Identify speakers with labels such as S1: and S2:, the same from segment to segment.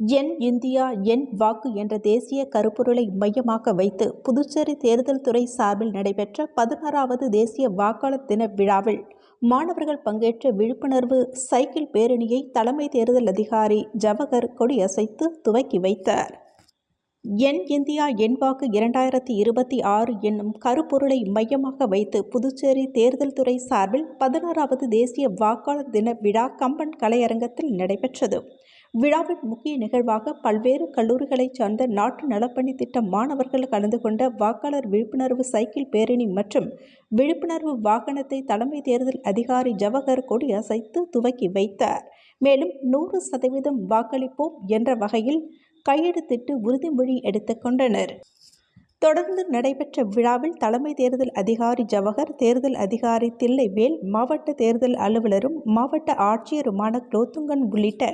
S1: என் India என் வாக்கு என்ற தேசிய கருப்பொருளை மையமாக வைத்து புதுச்சேரி தேர்தல் துறை சார்பில் நடைபெற்ற பதினாறாவது தேசிய வாக்காளர் தின விழாவில் மாணவர்கள் பங்கேற்ற விழிப்புணர்வு சைக்கிள் பேரணியை தலைமை தேர்தல் அதிகாரி ஜவஹர் கொடியசைத்து துவக்கி வைத்தார். என் இந்தியா என் வாக்கு இரண்டாயிரத்தி இருபத்தி ஆறு என்னும் கருப்பொருளை மையமாக வைத்து புதுச்சேரி தேர்தல் துறை சார்பில் பதினாறாவது தேசிய வாக்காளர் தின விழா கம்பன் கலையரங்கத்தில் நடைபெற்றது. விழாவின் முக்கிய நிகழ்வாக பல்வேறு கல்லூரிகளைச் சார்ந்த நாட்டு நலப்பணி திட்ட மாணவர்கள் கலந்து கொண்ட வாக்காளர் விழிப்புணர்வு சைக்கிள் பேரணி மற்றும் விழிப்புணர்வு வாகனத்தை தலைமை தேர்தல் அதிகாரி ஜவஹர் கொடி அசைத்து துவக்கி வைத்தார். மேலும் நூறு சதவீதம் வாக்களிப்போம் என்ற வகையில் கையெழுத்திட்டு உறுதிமொழி எடுத்துக்கொண்டனர் தொடர்ந்து நடைபெற்ற விழாவில் தலைமை தேர்தல் அதிகாரி ஜவஹர் தேர்தல் அதிகாரி தில்லைவேல் மாவட்ட தேர்தல் அலுவலரும் மாவட்ட ஆட்சியருமான குலோத்துங்கன் உள்ளிட்ட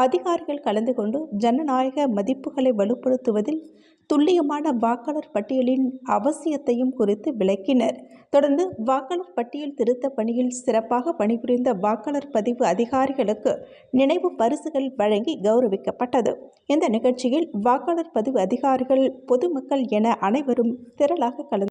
S1: அதிகாரிகள் கலந்து கொண்டு ஜனநாயக மதிப்புகளை வலுப்படுத்துவதில் துல்லியமான வாக்காளர் பட்டியலின் அவசியத்தையும் குறித்து விளக்கினர். தொடர்ந்து வாக்காளர் பட்டியல் திருத்த பணியில் சிறப்பாக பணிபுரிந்த வாக்காளர் பதிவு அதிகாரிகளுக்கு நினைவு பரிசுகள் வழங்கி கௌரவிக்கப்பட்டது. இந்த நிகழ்ச்சியில் வாக்காளர் பதிவு அதிகாரிகள் பொதுமக்கள் என அனைவரும் திரளாக கலந்து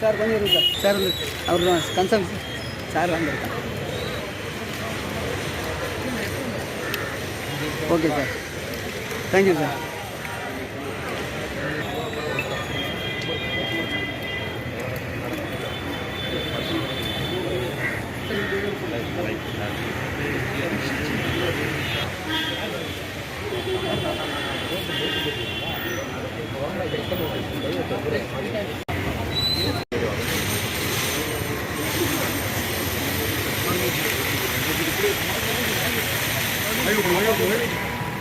S2: சார் கொஞ்சம் இருங்க சார். சார் வந்து அவர் தான் கன்சர்ன் சார் வந்திருக்காங்க okay sir. Thank you sir.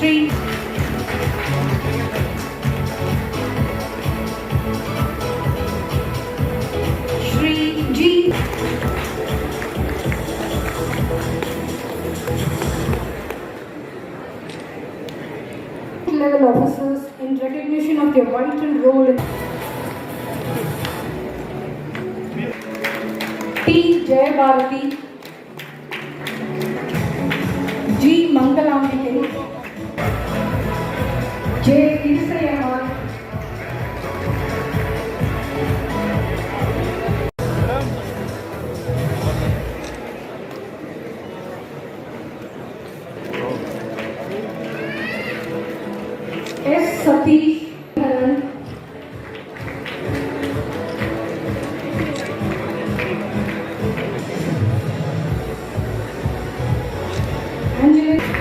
S3: Street. Shri. Level officers in recognition of their vital role T. Jayabharati G. Mangalambike Angelina.